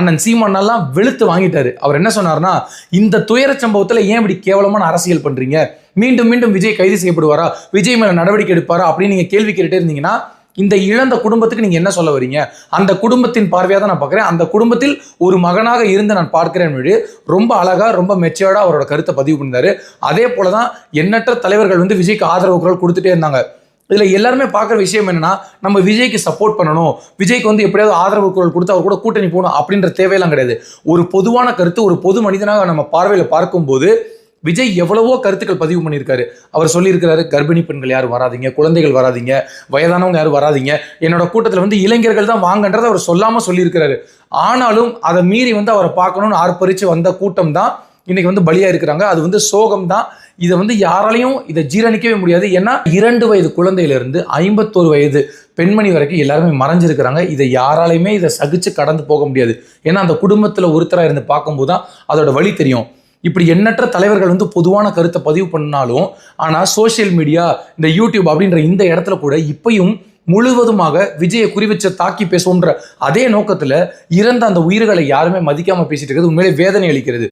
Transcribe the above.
அண்ணன் சீமானெல்லாம் வெளுத்து வாங்கிட்டாரு. அவர் என்ன சொன்னார்னா இந்த துயர சம்பவத்துல ஏன் இப்படி கேவலமான அரசியல் பண்றீங்க? மீண்டும் மீண்டும் விஜய் கைது செய்யப்படுவாரா? விஜய் மேல நடவடிக்கை எடுப்பாரா? அப்படின்னு நீங்க கேள்வி கேட்டுட்டே இருந்தீங்கன்னா இந்த இழந்த குடும்பத்துக்கு நீங்க என்ன சொல்ல வரீங்க? அந்த குடும்பத்தின் பார்வையாக தான் நான் பார்க்குறேன் அந்த குடும்பத்தில் ஒரு மகனாக இருந்து நான் பார்க்கிறேன் ரொம்ப அழகா ரொம்ப மெச்சோர்டா அவரோட கருத்தை பதிவு பண்ணிருந்தாரு அதே போல தான் எண்ணற்ற தலைவர்கள் வந்து விஜய்க்கு ஆதரவு குரல் கொடுத்துட்டே இருந்தாங்க. இதில் எல்லாருமே பார்க்குற விஷயம் என்னென்னா நம்ம விஜய்க்கு சப்போர்ட் பண்ணணும். விஜய்க்கு வந்து எப்படியாவது ஆதரவு குரல் கொடுத்து அவர் கூட கூட்டணி போகணும் அப்படின்ற தேவையெல்லாம் கிடையாது. ஒரு பொதுவான கருத்து ஒரு பொது மனிதனாக நம்ம பார்வையில் பார்க்கும்போது விஜய் எவ்வளவோ கருத்துக்கள் பதிவு பண்ணியிருக்காரு. அவர் சொல்லியிருக்கிறாரு கர்ப்பிணி பெண்கள் யாரும் வராதீங்க குழந்தைகள் வராதிங்க வயதானவங்க யாரும் வராதிங்க. என்னோட கூட்டத்தில் வந்து இளைஞர்கள் தான் வாங்கன்றதை அவர் சொல்லாமல் சொல்லியிருக்கிறாரு. ஆனாலும் அதை மீறி வந்து அவரை பார்க்கணும்னு ஆர்ப்பரித்து வந்த கூட்டம் தான் இன்னைக்கு வந்து பலியாக இருக்கிறாங்க அது வந்து சோகம் தான். இதை வந்து யாராலையும் இதை ஜீரணிக்கவே முடியாது. ஏன்னா இரண்டு வயது குழந்தையிலிருந்து ஐம்பத்தோரு வயது பெண்மணி வரைக்கும் எல்லாருமே மறைஞ்சிருக்கிறாங்க. இதை யாராலையுமே இதை சகிச்சு கடந்து போக முடியாது. ஏன்னா அந்த குடும்பத்தில் ஒருத்தராக இருந்து பார்க்கும்போது தான் அதோட வழி தெரியும். இப்படி எண்ணற்ற தலைவர்கள் வந்து பொதுவான கருத்தை பதிவு பண்ணாலும் ஆனால் சோஷியல் மீடியா இந்த யூடியூப் அப்படின்ற இந்த இடத்துல கூட இப்பையும் முழுவதுமாக விஜயை குறிவச்ச தாக்கி பேசுவோன்ற அதே நோக்கத்தில் இறந்த அந்த உயிர்களை யாருமே மதிக்காமல் பேசிட்டு இருக்கிறது. உண்மையிலே வேதனை அளிக்கிறது.